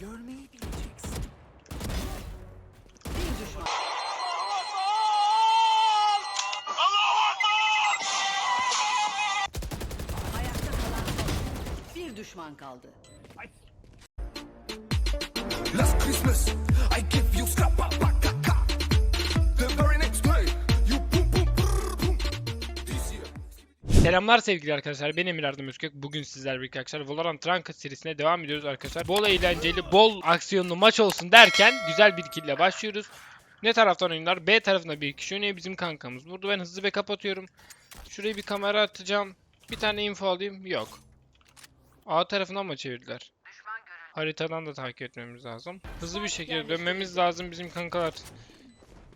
Görmeyi bileceksin. Bir düşman. Ayakta kalan. Bir düşman kaldı. Last Christmas, Selamlar sevgili arkadaşlar. Ben Emir Erdem Özkök. Bugün sizlerle birlikte arkadaşlar Valorant Ranked serisine devam ediyoruz arkadaşlar. Bol eğlenceli, bol aksiyonlu maç olsun derken güzel bir kill başlıyoruz. Ne taraftan oyunlar? B tarafında bir kişi oynuyor bizim kankamız. Burada ben hızlı ve kapatıyorum. Şuraya bir kamera atacağım. Bir tane info alayım. Yok. A tarafından mı çevirdiler? Haritadan da takip etmemiz lazım. Hızlı bir şekilde dönmemiz lazım bizim kankalar.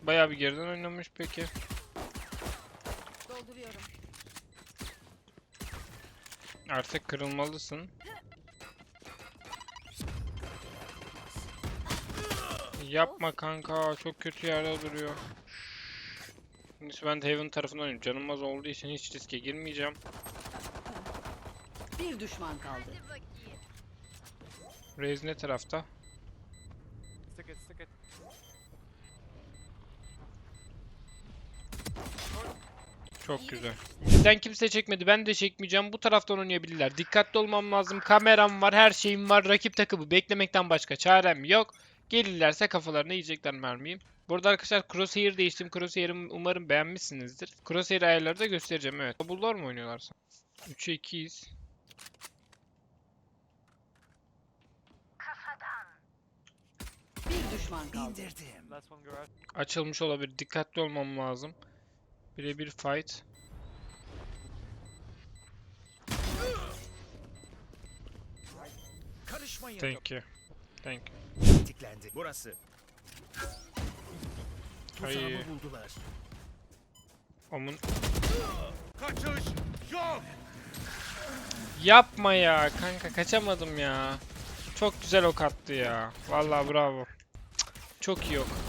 Bayağı bir geriden oynamış peki. Artık kırılmalısın. Yapma kanka çok kötü yerde duruyor. Neyse ben de Heaven tarafından oynuyorum. Canım az olduğu için hiç riske girmeyeceğim. Bir düşman kaldı. Raze ne tarafta? Stick it, Çok güzel. Bizden kimse çekmedi. Ben de çekmeyeceğim. Bu taraftan oynayabilirler. Dikkatli olmam lazım. Kameram var, her şeyim var. Rakip takımı beklemekten başka çarem yok. Gelirlerse kafalarına yiyecekler mermiyi. Burada arkadaşlar Crosshair değiştim. Crosshair'ımı umarım beğenmişsinizdir. Crosshair ayarları da göstereceğim evet. Double'lar mı oynuyorlar? 3'e 2'yiz. Bir düşman kaldı. Açılmış olabilir. Dikkatli olmam lazım. Birebir fight. Karışmayın. Thank you. Thank you. Tetiklendi. Burası. Tuzağımı Ay. buldular. Omun Kaçış yok. Yapma ya kanka kaçamadım ya. Çok güzel ok attı ya. Vallahi bravo. Çok iyi ok.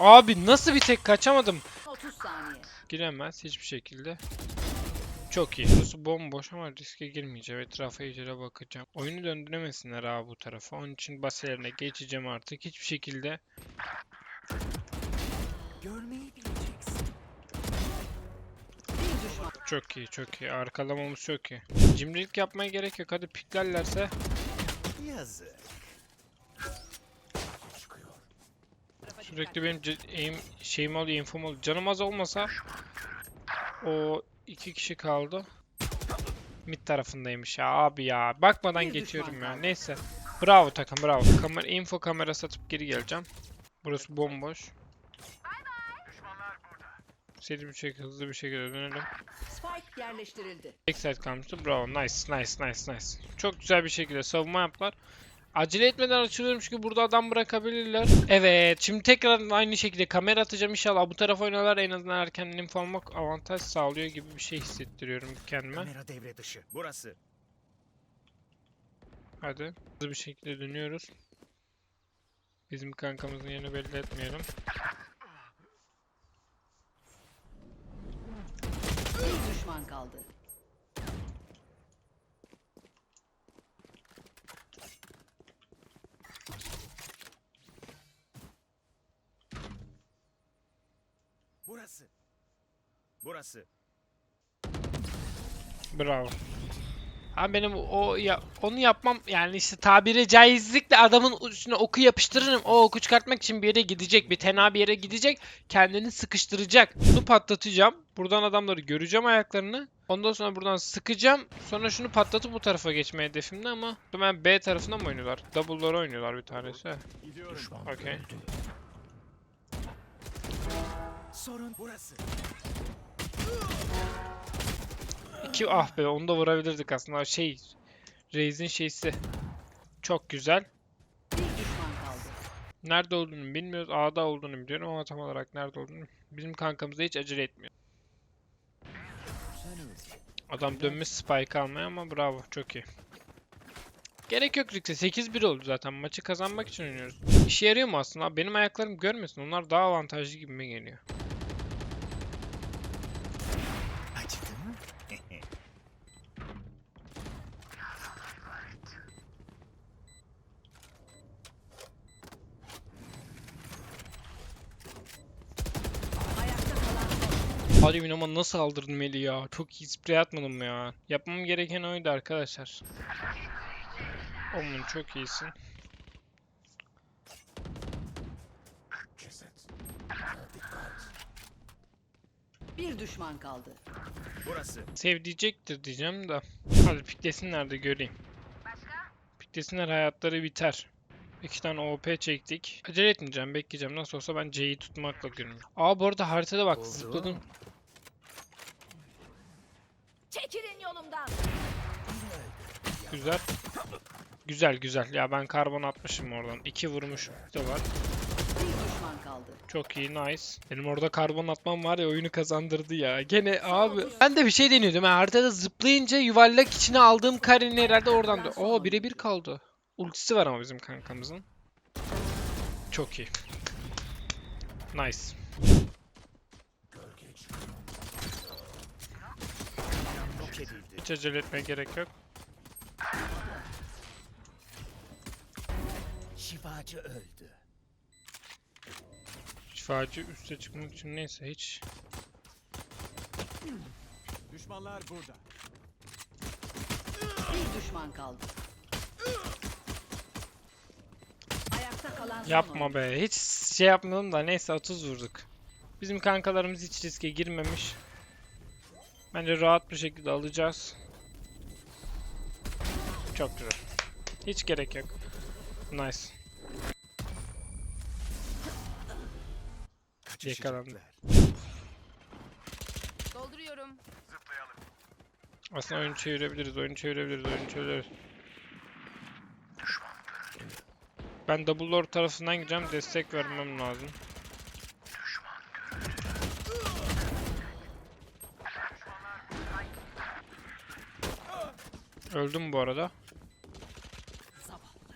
Abi nasıl bir tek kaçamadım? 30 saniye. Giremez hiçbir şekilde. Çok iyi. Burası bomboş ama riske girmeyeceğim. Etrafa iyice bakacağım. Oyunu döndüremesinler abi bu tarafa. Onun için baselerine geçeceğim artık. Hiçbir şekilde Görmeyi bileceksin. Çok iyi, çok iyi. Arkalamamız çok iyi. Cimrilik yapmaya gerek yok. Hadi piklerlerse Yazık. Sürekli benim aim, şeyim oluyor, infom oluyor. Canım az olmasa o iki kişi kaldı. Mid tarafındaymış ya abi ya. Bakmadan Bir geçiyorum ya. Neyse. Bravo takım, bravo. Kamera, info kamera satıp geri geleceğim. Burası bomboş. Seri bir şekilde, hızlı bir şekilde dönelim. Spike yerleştirildi. Backside kalmıştı. Bravo. Nice, nice, nice, nice. Çok güzel bir şekilde savunma yaptılar. Acele etmeden açılıyormuş ki burada adam bırakabilirler. Evet. Şimdi tekrar aynı şekilde kamera atacağım inşallah. Bu tarafa oynarlar en azından erkenden info almak avantaj sağlıyor gibi bir şey hissettiriyorum kendime. Kamera devre dışı. Burası. Hadi. Hızlı bir şekilde dönüyoruz. Bizim kankamızın yerini belli etmeyelim. Bir düşman kaldı. Burası. Burası. Bravo. Abi benim o ya onu yapmam yani işte tabiri caizlikle adamın üstüne oku yapıştırırım. O oku çıkartmak için bir yere gidecek. Bir tenha bir yere gidecek. Kendini sıkıştıracak. Bunu patlatacağım. Buradan adamları göreceğim ayaklarını. Ondan sonra buradan sıkacağım. Sonra şunu patlatıp bu tarafa geçme hedefimde ama ben B tarafından mı oynuyorlar? Double'ları oynuyorlar bir tanesi. Düşman Okey. Sorun burası. İki ah be onu da vurabilirdik aslında. Şey Raze'in şeysi. Çok güzel. Nerede olduğunu bilmiyoruz. A'da olduğunu biliyorum ama tam olarak nerede olduğunu bizim kankamız hiç acele etmiyor. Adam dönmüş spike almaya ama bravo çok iyi. Gerek yok Rix'e 8-1 oldu zaten maçı kazanmak için oynuyoruz. İşe yarıyor mu aslında? Benim ayaklarım görmesin. Onlar daha avantajlı gibime geliyor. Acıdı mı? Ayakta kalan bin ama nasıl aldırdım eli ya? Çok iyi sprey atmadım ya. Yapmam gereken oydu arkadaşlar. Omun çok iyisin. Bir düşman kaldı. Burası. Sev diyecektir diyeceğim de. Hadi piklesinler de göreyim. Piklesinler hayatları biter. İki tane OP çektik. Acele etmeyeceğim, bekleyeceğim. Nasıl olsa ben C'yi tutmakla görünüyorum. Aa bu arada haritada bak Oldu. zıpladım. Çekilin yolumdan. Güzel. Güzel güzel. Ya ben karbon atmışım oradan. İki var. Bir düşman kaldı. Çok iyi nice. Benim orada karbon atmam var ya oyunu kazandırdı ya. Gene abi. Ben de bir şey deniyordum. Ha, haritada zıplayınca yuvarlak içine aldığım karenin herhalde oradan da. Oo birebir kaldı. Ultisi var ama bizim kankamızın. Çok iyi. Nice. Edildi. Hiç acele etmeye gerek yok. Şifacı öldü. Şifacı üste çıkmak için neyse hiç. Düşmanlar burada. Bir düşman kaldı. Ayakta kalan son Yapma oyuncu. be. Hiç şey yapmadım da neyse 30 vurduk. Bizim kankalarımız hiç riske girmemiş. Bence rahat bir şekilde alacağız. Çok güzel. Hiç gerek yok. Nice. Yakalandı. Dolduruyorum. Aslında oyunu çevirebiliriz, oyunu çevirebiliriz, oyunu çevirebiliriz. Ben Double Lord tarafından gideceğim, destek vermem lazım. Öldüm bu arada. Zavallı.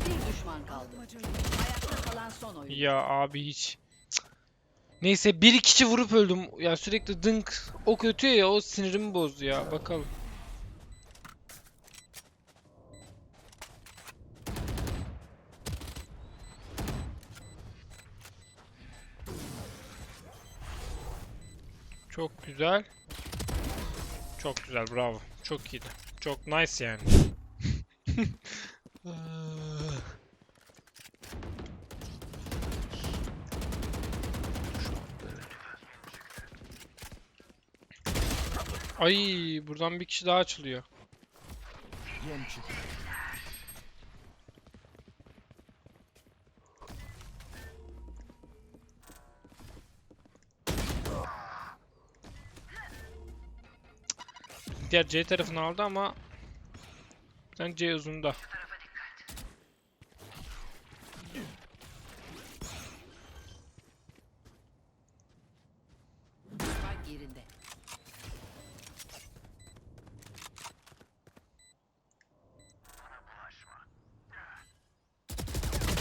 Bir düşman kaldı. Ayakta kalan son oyuncu. Ya abi hiç. Cık. Neyse bir kişi vurup öldüm. Ya sürekli dınk ok ötüyor ya o sinirimi bozdu ya. Bakalım. Çok güzel. Çok güzel bravo. Çok iyiydi. Çok nice yani. Ay buradan bir kişi daha açılıyor. Diğer C tarafını aldı ama sen C uzunda.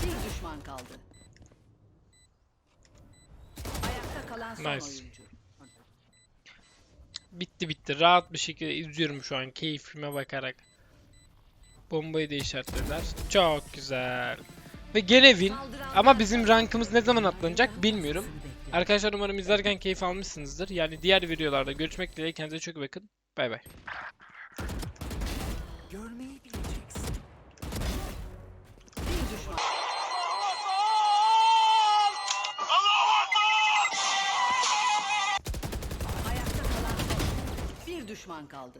Bir düşman kaldı. Ayakta kalan son Nice. Bitti bitti. Rahat bir şekilde izliyorum şu an keyfime bakarak. Bombayı da işaretlediler. Çok güzel. Ve gene win. Ama bizim rankımız ne zaman atlanacak bilmiyorum. Arkadaşlar umarım izlerken keyif almışsınızdır. Yani diğer videolarda görüşmek dileğiyle kendinize çok bakın. Bay bay. Düşman kaldı.